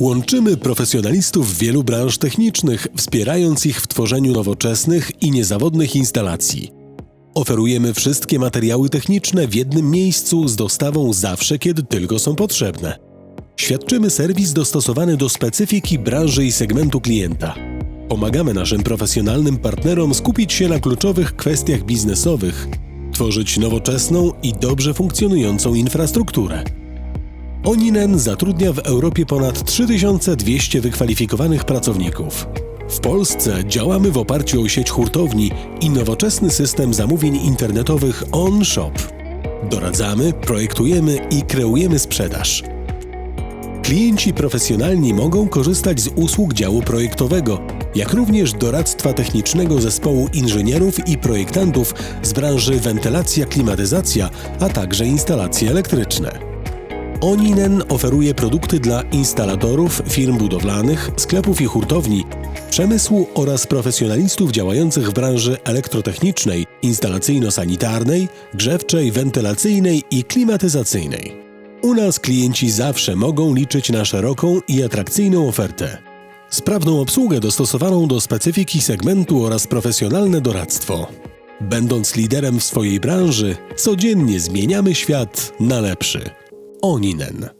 Łączymy profesjonalistów wielu branż technicznych, wspierając ich w tworzeniu nowoczesnych i niezawodnych instalacji. Oferujemy wszystkie materiały techniczne w jednym miejscu z dostawą zawsze, kiedy tylko są potrzebne. Świadczymy serwis dostosowany do specyfiki branży i segmentu klienta. Pomagamy naszym profesjonalnym partnerom skupić się na kluczowych kwestiach biznesowych, tworzyć nowoczesną i dobrze funkcjonującą infrastrukturę. Oninen zatrudnia w Europie ponad 3200 wykwalifikowanych pracowników. W Polsce działamy w oparciu o sieć hurtowni i nowoczesny system zamówień internetowych OnShop. Doradzamy, projektujemy i kreujemy sprzedaż. Klienci profesjonalni mogą korzystać z usług działu projektowego, jak również doradztwa technicznego zespołu inżynierów i projektantów z branży wentylacja, klimatyzacja, a także instalacje elektryczne. Oninen oferuje produkty dla instalatorów, firm budowlanych, sklepów i hurtowni, przemysłu oraz profesjonalistów działających w branży elektrotechnicznej, instalacyjno-sanitarnej, grzewczej, wentylacyjnej i klimatyzacyjnej. U nas klienci zawsze mogą liczyć na szeroką i atrakcyjną ofertę. Sprawną obsługę dostosowaną do specyfiki segmentu oraz profesjonalne doradztwo. Będąc liderem w swojej branży, codziennie zmieniamy świat na lepszy. Oninen.